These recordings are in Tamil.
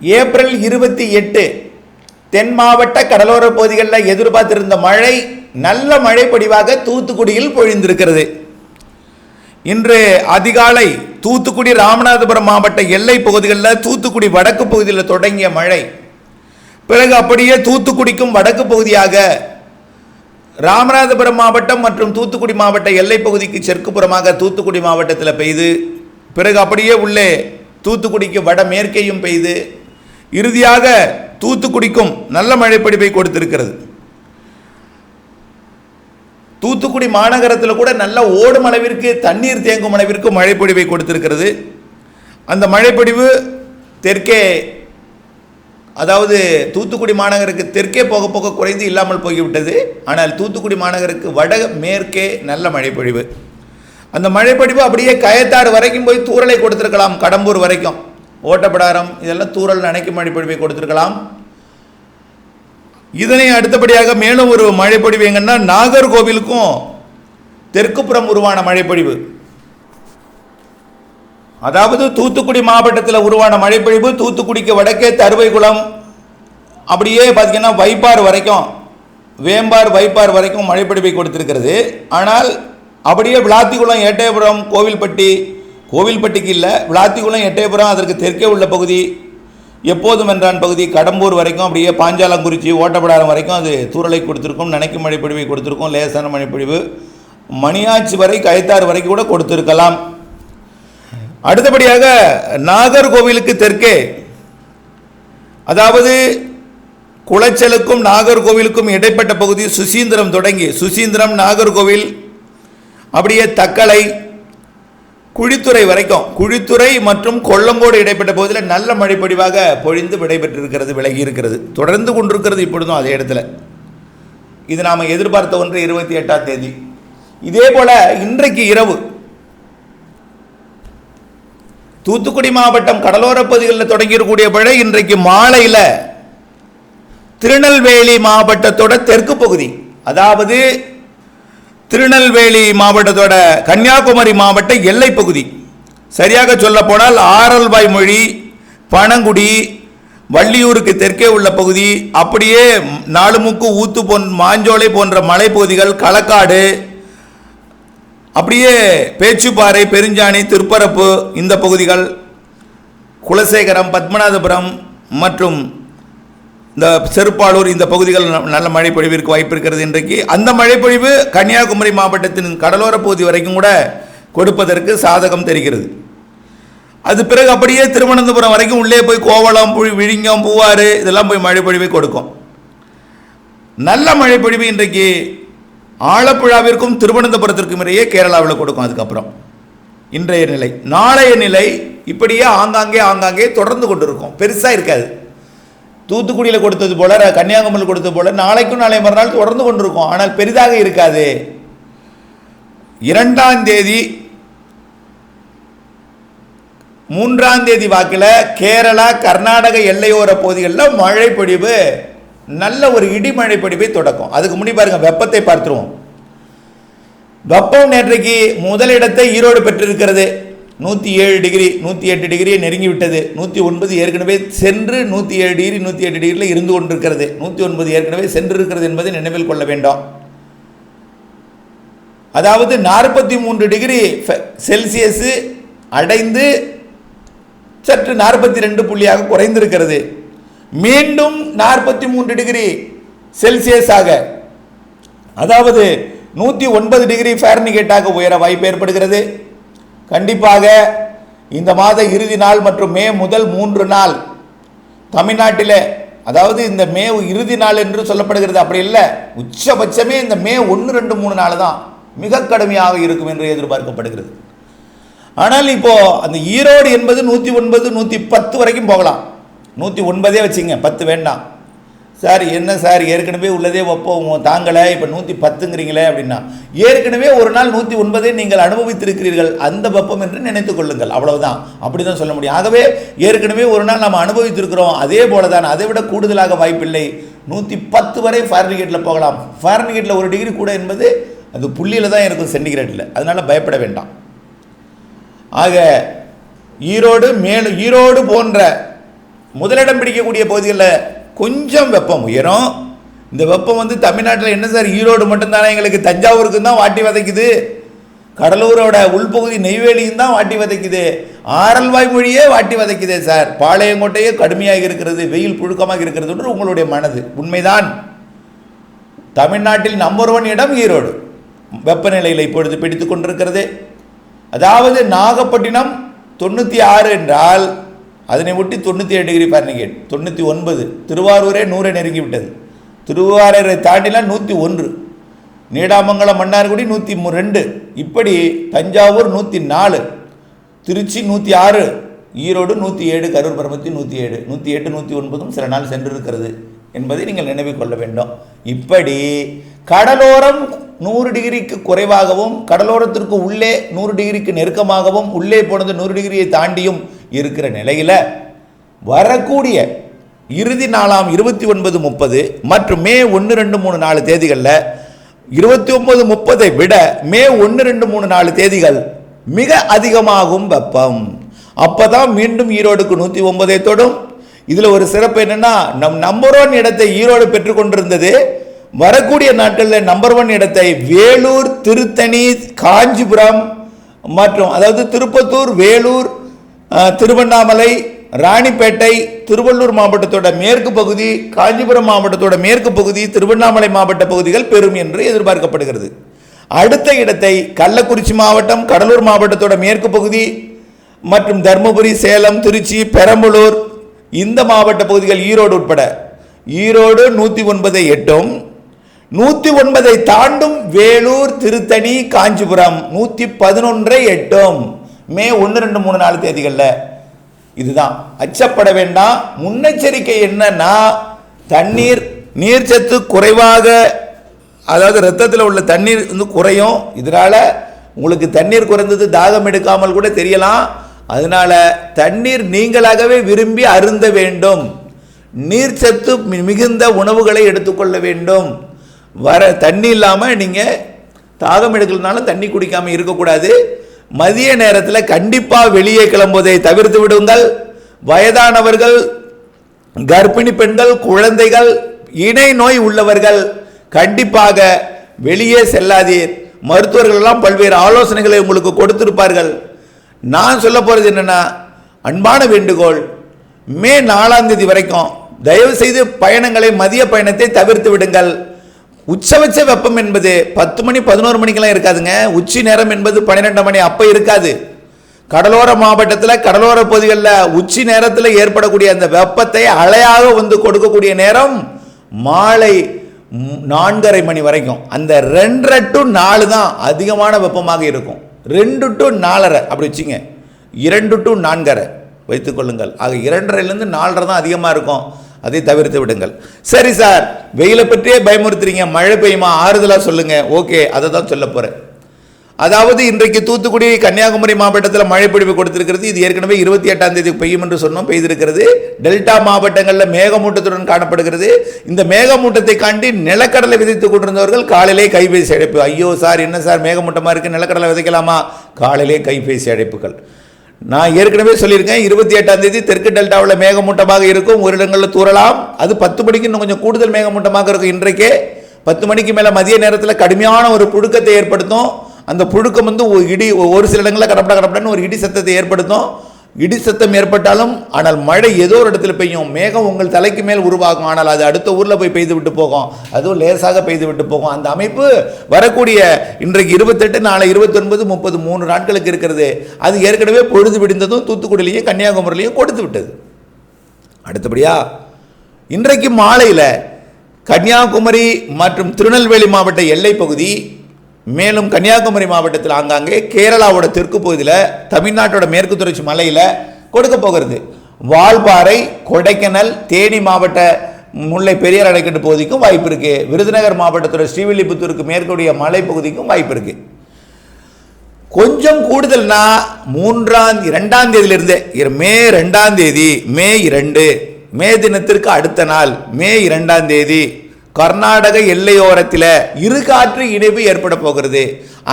ஏப்ரல் இருபத்தி எட்டு தென் மாவட்ட கடலோர பகுதிகளில் எதிர்பார்த்திருந்த மழை நல்ல மழை பொடிவாக தூத்துக்குடியில் பொழிந்திருக்கிறது. இன்று அதிகாலை தூத்துக்குடி ராமநாதபுரம் மாவட்ட எல்லை பகுதிகளில் தூத்துக்குடி வடக்கு பகுதியில் தொடங்கிய மழை. பிறகு அப்படியே தூத்துக்குடிக்கும் வடக்கு பகுதியாக ராமநாதபுரம் மாவட்டம் மற்றும் தூத்துக்குடி மாவட்ட எல்லை பகுதிக்கு செற்குப்புறமாக தூத்துக்குடி மாவட்டத்தில் பெய்து பிறகு அப்படியே உள்ளே தூத்துக்குடிக்கு வட மேற்கேயும் பெய்து இறுதியாக தூத்துக்குடிக்கும் நல்ல மழைப்பிடிப்பை கொடுத்திருக்கிறது. தூத்துக்குடி மாநகரத்தில் கூட நல்ல ஓடும் அளவிற்கு தண்ணீர் தேங்கும் அளவிற்கு மழைப்பொழிவை கொடுத்திருக்கிறது. அந்த மழைப்பொழிவு தெற்கே அதாவது தூத்துக்குடி மாநகருக்கு தெற்கே போக போக குறைந்து இல்லாமல் போய்விட்டது. ஆனால் தூத்துக்குடி மாநகருக்கு வட மேற்கே நல்ல மழைப்பொழிவு. அந்த மழைப்பொழிவு அப்படியே கயத்தாறு வரைக்கும் போய் தூரலை கொடுத்திருக்கலாம் கடம்பூர் வரைக்கும். ஓட்டப்படாரம் இதெல்லாம் தூரல் நனைக்கும் மழைப்பொழிவை கொடுத்திருக்கலாம். இதனை அடுத்தபடியாக மேலும் ஒரு மழைப்பொழிவு எங்கன்னா நாகர்கோவிலுக்கும் தெற்குப்புறம் உருவான மழைப்பொழிவு. அதாவது தூத்துக்குடி மாவட்டத்தில் உருவான மழைப்பொழிவு தூத்துக்குடிக்கு வடக்கே தருவைக்குளம் அப்படியே பார்த்தீங்கன்னா வைப்பார் வரைக்கும் வேம்பார் வைப்பார் வரைக்கும் மழைப்பொழிவை கொடுத்திருக்கிறது. ஆனால் அப்படியே விளாத்திக்குளம் ஏட்டயபுரம் கோவில்பட்டி கோவில்பட்டிக்கு இல்லை விளாத்திக்குளம் எட்டயபுரம் அதற்கு தெற்கே உள்ள பகுதி எப்போதும் என்றான் பகுதி கடம்பூர் வரைக்கும் அப்படியே பாஞ்சாலங்குறிச்சி ஓட்டப்படாரம் வரைக்கும் அது தூரலை கொடுத்துருக்கும் நனைக்கும் மழைப்பொழிவை கொடுத்துருக்கும் லேசான மழைப்பொழிவு. மணியாச்சி வரை கயத்தாறு வரைக்கும் கூட கொடுத்துருக்கலாம். அடுத்தபடியாக நாகர்கோவிலுக்கு தெற்கே அதாவது குளச்சலுக்கும் நாகர்கோவிலுக்கும் இடைப்பட்ட பகுதி சுசீந்திரம் தொடங்கி சுசீந்திரம் நாகர்கோவில் அப்படியே தக்கலை குழித்துறை வரைக்கும் குழித்துறை மற்றும் கொல்லங்கோடு இடைப்பட்ட பகுதியில் நல்ல மழைப்பொடிவாக பொழிந்து விடைபெற்றிருக்கிறது விலகி இருக்கிறது தொடர்ந்து கொண்டிருக்கிறது இப்பொழுதும் அதே இடத்துல. இது நாம் எதிர்பார்த்த ஒன்று இருபத்தி எட்டாம் தேதி. இதே போல இன்றைக்கு இரவு தூத்துக்குடி மாவட்டம் கடலோர பகுதிகளில் தொடங்கியிருக்கக்கூடிய மழை இன்றைக்கு மாலையில் திருநெல்வேலி மாவட்டத்தோட தெற்கு பகுதி அதாவது திருநெல்வேலி மாவட்டத்தோட கன்னியாகுமரி மாவட்ட எல்லை பகுதி. சரியாக சொல்லப்போனால் ஆரல்வாய் மொழி பனங்குடி வள்ளியூருக்கு தெற்கே உள்ள பகுதி அப்படியே நாலுமுக்கு ஊத்து போன் மாஞ்சோலை போன்ற மலைப்பகுதிகள் களக்காடு அப்படியே பேச்சுப்பாறை பெருஞ்சாணி திருப்பரப்பு இந்த பகுதிகள் குலசேகரம் பத்மநாதபுரம் மற்றும் இந்த செருப்பாளூர் இந்த பகுதிகள் ந- நல்ல மழை பொழிவிற்கு வாய்ப்பு இருக்கிறது இன்றைக்கு. அந்த மழைப்பொழிவு கன்னியாகுமரி மாவட்டத்தின் கடலோர பகுதி வரைக்கும் கூட கொடுப்பதற்கு சாதகம் தெரிகிறது. அது பிறகு அப்படியே திருவனந்தபுரம் வரைக்கும் உள்ளே போய் கோவளம் புழி விழிங்கம் பூவாறு இதெல்லாம் போய் மழைப்பொழிவை கொடுக்கும். நல்ல மழைப்பொழிவு இன்றைக்கு ஆலப்புழாவிற்கும் திருவனந்தபுரத்திற்கும் இடையே கேரளாவில் கொடுக்கும் அதுக்கப்புறம். இன்றைய நிலை. நாளைய நிலை இப்படியே ஆங்காங்கே ஆங்காங்கே தொடர்ந்து கொண்டு இருக்கும் பெருசாக இருக்காது. தூத்துக்குடியில் கொடுத்தது போல ர- கன்னியாகுமரியில் கொடுத்தது போல நாளைக்கும் நாளை மறுநாள் தொடர்ந்து கொண்டிருக்கும். ஆனால் பெரிதாக இருக்காது. இரண்டாம் தேதி மூன்றாம் தேதி வாக்கில் கேரளா கர்நாடக எல்லையோர பகுதிகளில் மழை பொழிவு நல்ல ஒரு இடிமழை பொழிவை தொடக்கும். அதுக்கு முன்னாடி பாருங்க வெப்பத்தை பார்த்துருவோம். வெப்பம் நேற்றைக்கு முதலிடத்தை ஈரோடு பெற்றிருக்கிறது. நூற்றி ஏழு டிகிரி நூற்றி எட்டு டிகிரியை நெருங்கி விட்டது நூற்றி ஒன்பது ஏற்கனவே சென்று நூற்றி ஏழு டிகிரி நூற்றி எட்டு டிகிரியில் இருந்து கொண்டிருக்கிறது. நூற்றி ஒன்பது ஏற்கனவே சென்றிருக்கிறது என்பதை நினைவில் கொள்ள வேண்டும். அதாவது நாற்பத்தி மூன்று டிகிரி ஃபெ- செல்சியஸ் அடைந்து சற்று நாற்பத்தி ரெண்டு புள்ளியாக குறைந்திருக்கிறது. மீண்டும் நாற்பத்தி மூன்று டிகிரி செல்சியஸாக அதாவது நூற்றி ஒன்பது டிகிரி ஃபேரனிகேட்டாக உயர வாய்ப்பு ஏற்படுகிறது. கண்டிப்பாக இந்த மாத இறுதி நாள் மற்றும் மே முதல் மூன்று நாள் தமிழ்நாட்டில் அதாவது இந்த மே இறுதி நாள் என்று சொல்லப்படுகிறது அப்படி இல்லை. உச்சபட்சமே இந்த மே ஒன்று ரெண்டு மூணு நாள் தான் மிக கடுமையாக இருக்கும் என்று எதிர்பார்க்கப்படுகிறது. ஆனால் இப்போ அந்த ஈரோடு என்பது நூற்றி ஒன்பது நூற்றி பத்து வரைக்கும் போகலாம். நூற்றி ஒன்பதே வச்சுங்க பத்து வேண்டாம். சார் என்ன சார் ஏற்கனவே உள்ளதே வைப்போம் தாங்கலை இப்போ நூற்றி பத்துங்கிறீங்களே அப்படின்னா ஏற்கனவே ஒரு நாள் நூற்றி ஒன்பதே நீங்கள் அனுபவித்திருக்கிறீர்கள் அந்த வெப்பம் என்று நினைத்து கொள்ளுங்கள். அவ்வளவுதான். அப்படி தான் சொல்ல முடியும். ஆகவே ஏற்கனவே ஒரு நாள் நாம் அனுபவித்திருக்கிறோம் அதே போல தான் அதை விட கூடுதலாக வாய்ப்பில்லை. நூற்றி பத்து வரை ஃபாரன்ஹீட்டில் போகலாம். ஃபாரன்ஹீட்டில் ஒரு டிகிரி கூட என்பது அது புள்ளியில் தான் இருக்கும் சென்டிகிரேட்டில். அதனால் பயப்பட வேண்டாம். ஆக ஈரோடு மேலும் ஈரோடு போன்ற முதலிடம் பிடிக்கக்கூடிய பகுதிகளில் கொஞ்சம் வெப்பம் உயரும். இந்த வெப்பம் வந்து தமிழ்நாட்டில் என்ன சார் ஈரோடு மட்டும்தானே எங்களுக்கு தஞ்சாவூருக்கு தான் வாட்டி வதைக்குது. கடலூரோட உள்பகுதி நெய்வேலியும் தான் வாட்டி வதைக்குது. ஆரல்வாய் மொழியே வாட்டி வதைக்குதே சார். பாளையங்கோட்டையே கடுமையாக இருக்கிறது வெயில் புழுக்கமாக இருக்கிறது என்று உங்களுடைய மனது. உண்மைதான். தமிழ்நாட்டில் நம்பர் ஒன் இடம் ஈரோடு. வெப்பநிலையில் இப்பொழுது பிடித்து கொண்டிருக்கிறது. அதாவது நாகப்பட்டினம் தொண்ணூற்றி ஆறு என்றால் அதனை ஒட்டி தொண்ணூற்றி ஏழு டிகிரி ஃபாரன்ஹீட் தொண்ணூற்றி ஒன்பது. திருவாரூரே நூறை நெருங்கி விட்டது. திருவாரூரை தாண்டினால் நூற்றி ஒன்று. நீடாமங்கலம் மன்னார்குடி நூற்றி ரெண்டு. இப்படி தஞ்சாவூர் நூற்றி நாலு. திருச்சி நூற்றி ஆறு. ஈரோடு நூற்றி ஏழு. கரூர் பரமத்தி நூற்றி ஏழு. நூற்றி எட்டு நூற்றி ஒன்பதும் சில நாள் சென்றிருக்கிறது என்பதை நீங்கள் நினைவில் கொள்ள வேண்டும். இப்படி கடலோரம் நூறு டிகிரிக்கு குறைவாகவும் கடலோரத்திற்கு உள்ளே நூறு டிகிரிக்கு நெருக்கமாகவும் உள்ளே போனது நூறு டிகிரியை தாண்டியும் இருக்கிற நிலையில் வரக்கூடிய இறுதி நாளாம் இருபத்தி ஒன்பது முப்பது மற்றும் மே ஒன்று ரெண்டு மூணு நாலு தேதிகளில் இருபத்தி ஒன்பது முப்பதை விட மே ஒன்று ரெண்டு மூணு நாலு தேதிகள் மிக அதிகமாகும் வெப்பம். அப்பதான் மீண்டும் ஈரோடுக்கு நூற்றி ஒன்பதை தொடும். இதில் ஒரு சிறப்பு என்னன்னா நம் நம்பர் ஒன் இடத்தை ஈரோடு பெற்றுக்கொண்டிருந்தது வரக்கூடிய நாட்களில் நம்பர் ஒன் இடத்தை வேலூர் திருத்தணி காஞ்சிபுரம் மற்றும் அதாவது திருப்பத்தூர் வேலூர் திருவண்ணாமலை ராணிப்பேட்டை திருவள்ளூர் மாவட்டத்தோட மேற்கு பகுதி காஞ்சிபுரம் மாவட்டத்தோட மேற்கு பகுதி திருவண்ணாமலை மாவட்ட பகுதிகள் பெறும் என்று எதிர்பார்க்கப்படுகிறது. அடுத்த இடத்தை கள்ளக்குறிச்சி மாவட்டம் கடலூர் மாவட்டத்தோட மேற்கு பகுதி மற்றும் தருமபுரி சேலம் திருச்சி பெரம்பலூர் இந்த மாவட்ட பகுதிகள் ஈரோடு உட்பட. ஈரோடு நூற்றி ஒன்பதை எட்டும் நூற்றி ஒன்பதை தாண்டும் வேலூர் திருத்தணி காஞ்சிபுரம். நூற்றி பதினொன்றை எட்டும். மே ஒன்று ரெண்டு மூணு நாலு தேதிகளில். இதுதான். அச்சப்பட வேண்டாம். முன்னெச்சரிக்கை என்னன்னா தண்ணீர் நீர்ச்சத்து குறைவாக அதாவது ரத்தத்தில் உள்ள தண்ணீர் வந்து குறையும். இதனால் உங்களுக்கு தண்ணீர் குறைந்தது தாகம் எடுக்காமல் கூட தெரியலாம். அதனால தண்ணீர் நீங்களாகவே விரும்பி அருந்த வேண்டும். நீர்ச்சத்து மி- மிகுந்த உணவுகளை எடுத்துக்கொள்ள வேண்டும். வர தண்ணி இல்லாமல் நீங்கள் தாகம் எடுக்கலனாலும் தண்ணி குடிக்காமல் இருக்கக்கூடாது. மதிய நேரத்தில் கண்டிப்பாக வெளியே கிளம்புவதை தவிர்த்து விடுங்கள். வயதானவர்கள் கர்ப்பிணி பெண்கள் குழந்தைகள் இணை நோய் உள்ளவர்கள் கண்டிப்பாக வெளியே செல்லாதீர். மருத்துவர்கள் எல்லாம் பல்வேறு ஆலோசனைகளை உங்களுக்கு கொடுத்திருப்பார்கள். நான் சொல்ல போகிறது என்னென்னா அன்பான வேண்டுகோள் மே நாலாம் தேதி வரைக்கும் தயவு செய்து பயணங்களை மதிய பயணத்தை தவிர்த்து விடுங்கள். உச்சபட்ச வெப்பம் என்பது பத்து மணி பதினோரு மணிக்கெல்லாம் இருக்காதுங்க. உச்சி நேரம் என்பது பன்னிரெண்டு மணி அப்போ இருக்காது. கடலோர மாவட்டத்தில் கடலோர பகுதிகளில் உச்சி நேரத்தில் ஏற்படக்கூடிய அந்த வெப்பத்தை அலையாக வந்து கொடுக்கக்கூடிய நேரம் மாலை நான்கரை மணி வரைக்கும். அந்த ரெண்டரை டு நாலு தான் அதிகமான வெப்பமாக இருக்கும். ரெண்டு டு நாலரை அப்படி வச்சுங்க. இரண்டு டு நான்கரை வைத்துக்கொள்ளுங்கள் ஆக இரண்டரைலேருந்து நாலரை தான் அதிகமாக இருக்கும். அதை தவிர்த்து விடுங்கள். சரி சார் வெயிலை பற்றியே பயமுறுத்துறீங்க மழை பெய்யுமா ஆறுதலாக சொல்லுங்க. ஓகே அதை தான் சொல்ல போகிறேன் அதாவது இன்றைக்கு தூத்துக்குடி கன்னியாகுமரி மாவட்டத்தில் மழை பொழிவு கொடுத்திருக்கிறது. இது ஏற்கனவே இருபத்தி எட்டாம் தேதி பெய்யும் என்று சொன்னோம் பெய்திருக்கிறது. டெல்டா மாவட்டங்களில் மேகமூட்டத்துடன் காணப்படுகிறது. இந்த மேகமூட்டத்தை காண்டி நிலக்கடலை விதைத்துக் கொண்டிருந்தவர்கள் காலையிலே கைபேசி அழைப்பு. ஐயோ சார் என்ன சார் மேகமூட்டமாக இருக்குது நிலக்கடலை விதைக்கலாமா? காலையிலே கைபேசி அழைப்புகள். நான் ஏற்கனவே சொல்லியிருக்கேன் இருபத்தி எட்டாம் தேதி தெற்கு டெல்டாவில் மேகமூட்டமாக இருக்கும். ஒரு இடங்களில் தூறலாம். அது பத்து மணிக்கு இன்னும் கொஞ்சம் கூடுதல் மேகமூட்டமாக இருக்கும் இன்றைக்கே. பத்து மணிக்கு மேலே மதிய நேரத்தில் கடுமையான ஒரு புழுக்கத்தை ஏற்படுத்தும். அந்த புழுக்கம் வந்து ஒரு இடி ஒரு சில இடங்களில் கடப்பட கடப்படன்னு ஒரு இடி சத்தத்தை ஏற்படுத்தும். இடி சத்தம் ஏற்பட்டாலும் ஆனால் மழை ஏதோ ஒரு இடத்துல பெய்யும். மேகம் உங்கள் தலைக்கு மேல் உருவாகும். ஆனால் அது அடுத்த ஊரில் போய் பெய்து விட்டு போகும். அதுவும் லேசாக பெய்து விட்டு போகும். அந்த அமைப்பு வரக்கூடிய இன்றைக்கு இருபத்தெட்டு நாளை இருபத்தொன்பது முப்பது மூணு நாட்களுக்கு இருக்கிறது. அது ஏற்கனவே பொழுது விடிந்ததும் தூத்துக்குடியிலையும் கன்னியாகுமரியிலையும் கொடுத்து விட்டது. அடுத்தபடியா இன்றைக்கு மாலையில் கன்னியாகுமரி மற்றும் திருநெல்வேலி மாவட்ட எல்லை பகுதி மேலும் கன்னியாகுமரி மாவட்டத்தில் ஆங்காங்கே கேரளாவோட தெற்கு பகுதியில் தமிழ்நாட்டோட மேற்கு தொடர்ச்சி மலையில் கொடுக்க போகிறது. வால்பாறை கொடைக்கானல் தேனி மாவட்ட முல்லை பெரியார் அணைக்கட்டு பகுதிக்கும் வாய்ப்பு இருக்கு. விருதுநகர் மாவட்டத்தோட ஸ்ரீவில்லிபுத்தூருக்கு மேற்கூடிய மலைப்பகுதிக்கும் வாய்ப்பு இருக்கு. கொஞ்சம் கூடுதல்னா மூன்றாம் இரண்டாம் தேதியிலிருந்தே மே ரெண்டாம் தேதி மே இரண்டு மே தினத்திற்கு அடுத்த நாள் மே இரண்டாம் தேதி கர்நாடக எல்லையோரத்தில் இரு காற்று இணைவு ஏற்பட போகிறது.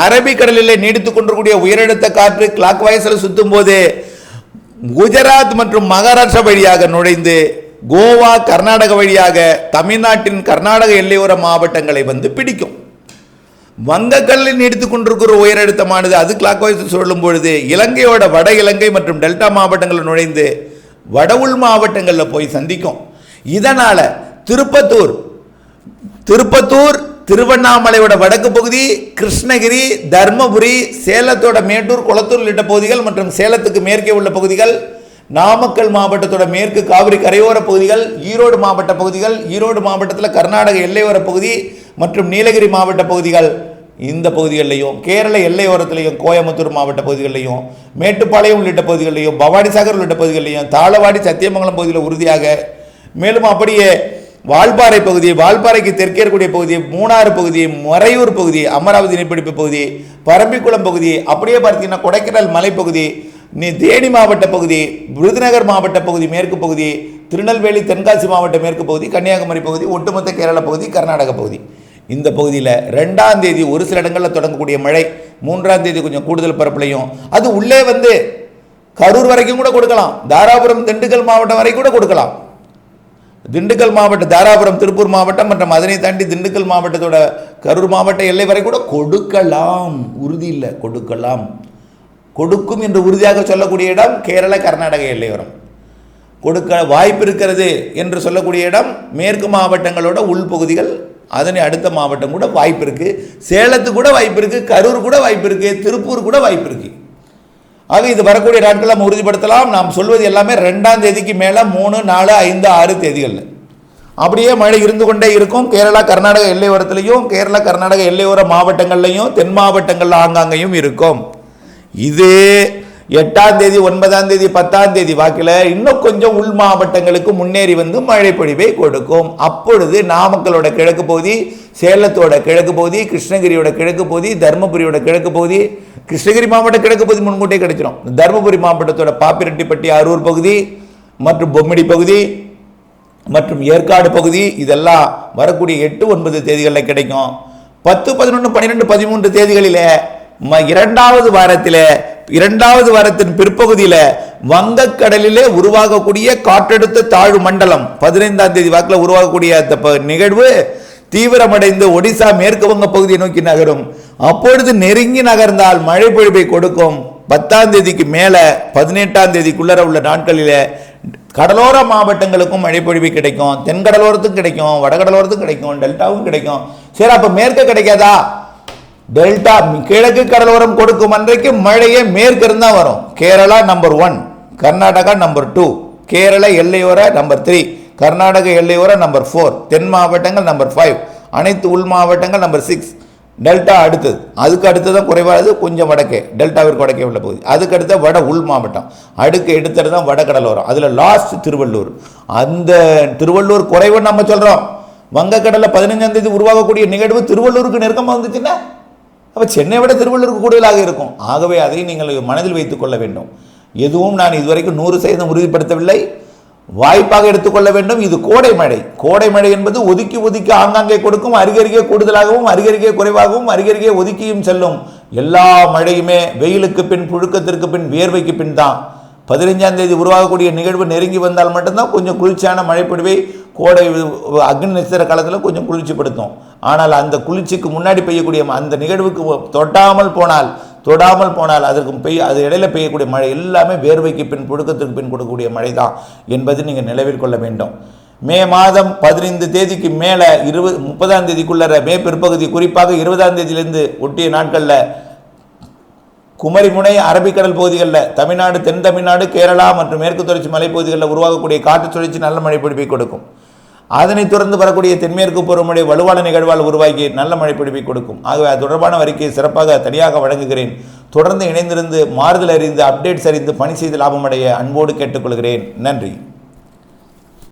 அரபிக்கடலில் நீடித்துக் கொண்டிருக்கூடிய உயரழுத்த காற்று கிளாக் வயசில் சுத்தும் போது குஜராத் மற்றும் மகாராஷ்டிரா வழியாக நுழைந்து கோவா கர்நாடக வழியாக தமிழ்நாட்டின் கர்நாடக எல்லையோர மாவட்டங்களை வந்து பிடிக்கும். வங்கக்கடலில் நீடித்துக் கொண்டிருக்கிற உயரழுத்தமானது அது கிளாக் வைஸ் சொல்லும் பொழுது இலங்கையோட வட இலங்கை மற்றும் டெல்டா மாவட்டங்களில் நுழைந்து வட உள் மாவட்டங்களில் போய் சந்திக்கும். இதனால் திருப்பத்தூர் திருப்பத்தூர் திருவண்ணாமலையோட வடக்கு பகுதி கிருஷ்ணகிரி தர்மபுரி சேலத்தோட மேட்டூர் குளத்தூர் உள்ளிட்ட பகுதிகள் மற்றும் சேலத்துக்கு மேற்கே உள்ள பகுதிகள் நாமக்கல் மாவட்டத்தோட மேற்கு காவிரி கரையோர பகுதிகள் ஈரோடு மாவட்ட பகுதிகள் ஈரோடு மாவட்டத்தில் கர்நாடக எல்லையோர பகுதி மற்றும் நீலகிரி மாவட்ட பகுதிகள் இந்த பகுதிகளிலையும் கேரள எல்லையோரத்திலையும் கோயம்புத்தூர் மாவட்ட பகுதிகளிலையும் மேட்டுப்பாளையம் உள்ளிட்ட பகுதிகளிலையும் பவானிசாகர் உள்ளிட்ட பகுதிகளிலையும் தாளவாடி சத்தியமங்கலம் பகுதியில் உறுதியாக மேலும் அப்படியே வால்பாறை பகுதி வால்பாறைக்கு தெற்கே இருக்கக்கூடிய பகுதி மூணாறு பகுதி மறையூர் பகுதி அமராவதி நீர்பிடிப்பு பகுதி பரம்பிக்குளம் பகுதி அப்படியே பார்த்தீங்கன்னா கொடைக்கானல் மலைப்பகுதி நீ தேனி மாவட்ட பகுதி விருதுநகர் மாவட்ட பகுதி மேற்கு பகுதி திருநெல்வேலி தென்காசி மாவட்ட மேற்கு பகுதி கன்னியாகுமரி பகுதி ஒட்டுமொத்த கேரள பகுதி கர்நாடக பகுதி. இந்த பகுதியில் ரெண்டாம் தேதி ஒரு சில இடங்களில் தொடங்கக்கூடிய மழை மூன்றாம் தேதி கொஞ்சம் கூடுதல் பரப்புலையும். அது உள்ளே வந்து கரூர் வரைக்கும் கூட கொடுக்கலாம். தாராபுரம் திண்டுக்கல் மாவட்டம் வரை கூட கொடுக்கலாம். திண்டுக்கல் மாவட்டம் தாராபுரம் திருப்பூர் மாவட்டம் மற்றும் அதனை தாண்டி திண்டுக்கல் மாவட்டத்தோட கரூர் மாவட்ட எல்லை வரை கூட கொடுக்கலாம். உறுதி இல்லை கொடுக்கலாம். கொடுக்கும் என்று உறுதியாக சொல்லக்கூடிய இடம் கேரள கர்நாடக எல்லையோரம் கொடுக்க வாய்ப்பு இருக்கிறது என்று சொல்லக்கூடிய இடம் மேற்கு மாவட்டங்களோட உள்பகுதிகள் அதனை அடுத்த மாவட்டம் கூட வாய்ப்பு இருக்குது சேலத்து கூட வாய்ப்பு இருக்குது கரூர் கூட வாய்ப்பு இருக்குது திருப்பூர் கூட வாய்ப்பு இருக்குது ஆக இது வரக்கூடிய நாட்கள் நம்ம உறுதிப்படுத்தலாம். நாம் சொல்வது எல்லாமே ரெண்டாம் தேதிக்கு மேலே மூணு நாலு ஐந்து ஆறு தேதிகளில் அப்படியே மழை இருந்து கொண்டே இருக்கும். கேரளா கர்நாடக எல்லையோரத்துலையும் கேரளா கர்நாடக எல்லையோர மாவட்டங்கள்லையும் தென் மாவட்டங்கள் ஆங்காங்கேயும் இருக்கும். இது எட்டாம் தேதி ஒன்பதாம் தேதி பத்தாம் தேதி வாக்கில் இன்னும் கொஞ்சம் உள் மாவட்டங்களுக்கு முன்னேறி வந்து மழை பொழிவை கொடுக்கும். அப்பொழுது நாமக்கலோட கிழக்கு பகுதி சேலத்தோட கிழக்கு பகுதி கிருஷ்ணகிரியோட கிழக்கு பகுதி தருமபுரியோட கிழக்கு பகுதி கிருஷ்ணகிரி மாவட்ட கிழக்கு பகுதி முன்கூட்டியே கிடைச்சிடும் தருமபுரி மாவட்டத்தோட பாப்பிரெட்டிப்பட்டி அரூர் பகுதி மற்றும் பொம்மிடி பகுதி மற்றும் ஏற்காடு பகுதி இதெல்லாம் வரக்கூடிய எட்டு ஒன்பது தேதிகளில் கிடைக்கும். பத்து பதினொன்று பன்னிரெண்டு பதிமூன்று தேதிகளிலே இரண்டாவது வாரத்தில் இரண்டாவது வாரத்தின் பிற்பகுதியில் வங்கக்கடலிலே உருவாகக்கூடிய காற்றழுத்த தாழ்வு மண்டலம் பதினைந்தாம் தேதி வாக்கில் உருவாகக்கூடிய அந்த நிகழ்வு தீவிரமடைந்து ஒடிசா மேற்கு வங்க பகுதியை நோக்கி நகரும். அப்பொழுது நெருங்கி நகர்ந்தால் மழை பொழிவை கொடுக்கும். பத்தாம் தேதிக்கு மேலே பதினெட்டாம் தேதிக்குள்ளர உள்ள நாட்களில் கடலோர மாவட்டங்களுக்கும் மழை பொழிவு கிடைக்கும். தென்கடலோரத்துக்கும் கிடைக்கும் வடகடலோரத்துக்கும் கிடைக்கும் டெல்டாவும் கிடைக்கும். சரி அப்போ மேற்கு கிடைக்காதா? டெல்டா கிழக்கு கடலோரம் கொடுக்கும் அன்றைக்கு மழையே மேற்கு தான் வரும். Kerala number one Karnataka number two Kerala எல்லையோர நம்பர் த்ரீ கர்நாடக எல்லையோர நம்பர் ஃபோர் தென் மாவட்டங்கள் நம்பர் ஃபைவ் அனைத்து உள் மாவட்டங்கள் நம்பர் சிக்ஸ் டெல்டா அடுத்தது அதுக்கு அடுத்ததான் குறைவானது கொஞ்சம் வடக்கே டெல்டாவிற்கு வடக்கே உள்ள பகுதி. அதுக்கு அடுத்த வட உள் மாவட்டம் அடுக்கு எடுத்தது தான் வடகடலோரம் அதில் லாஸ்ட் திருவள்ளூர். அந்த திருவள்ளூர் குறைவு நம்ம சொல்கிறோம் வங்கக்கடலில் பதினஞ்சாம் தேதி உருவாகக்கூடிய நிகழ்வு திருவள்ளூருக்கு நெருக்கமாக வந்துச்சுன்னா அப்போ சென்னை விட திருவள்ளூருக்கு கூடுதலாக இருக்கும். ஆகவே அதை நீங்கள் மனதில் வைத்துக் கொள்ள வேண்டும். எதுவும் நான் இதுவரைக்கும் நூறு சதவீதம் உறுதிப்படுத்தவில்லை. வாய்ப்பாக எடுத்துக்கொள்ள வேண்டும். இது கோடை மழை. கோடை மழை என்பது ஒதுக்கி ஒதுக்கி ஆங்காங்கே கொடுக்கும் அருகருகே கூடுதலாகவும் அருகருகே குறைவாகவும் அருகருகே ஒதுக்கியும் செல்லும் எல்லா மழையுமே வெயிலுக்கு பின் புழுக்கத்திற்கு பின் வியர்வைக்கு பின் தான். பதினைஞ்சாம் தேதி உருவாகக்கூடிய நிகழ்வு நெருங்கி வந்தால் மட்டும்தான் கொஞ்சம் குளிர்ச்சியான மழைப்பொழிவை கோடை அக்னி நட்சத்திர காலத்தில் கொஞ்சம் குளிர்ச்சிப்படுத்தும் ஆனால் அந்த குளிர்ச்சிக்கு முன்னாடி பெய்யக்கூடிய அந்த நிகழ்வுக்கு தொட்டாமல் போனால் தொடாமல் போனால் அதற்கு பெய்ய அது இடையில பெய்யக்கூடிய மழை எல்லாமே வேர்வைக்கு பின் புழுக்கத்திற்கு பின் கொடுக்கக்கூடிய மழை தான் என்பது நீங்கள் நிலவில் கொள்ள வேண்டும். மே மாதம் பதினைந்து தேதிக்கு மேலே இருபது முப்பதாம் தேதிக்குள்ளற மே பிற்பகுதி குறிப்பாக இருபதாம் தேதியிலிருந்து ஒட்டிய நாட்களில் குமரிமுனை அரபிக்கடல் பகுதிகளில் தமிழ்நாடு தென் தமிழ்நாடு கேரளா மற்றும் மேற்கு தொடர்ச்சி மலைப்பகுதிகளில் உருவாகக்கூடிய காற்று சுழற்சி நல்ல மழை பிடிப்பை கொடுக்கும். அதனைத் தொடர்ந்து வரக்கூடிய தென்மேற்கு பருவமழை வலுவான நிகழ்வால் உருவாக்கி நல்ல மழை பிடிப்பை கொடுக்கும். ஆகவே அது தொடர்பான அறிக்கையை சிறப்பாக தனியாக வழங்குகிறேன். தொடர்ந்து இணைந்திருந்து மாறுதல் அறிந்து அப்டேட்ஸ் அறிந்து பணி செய்து லாபமடைய அன்போடு கேட்டுக்கொள்கிறேன். நன்றி.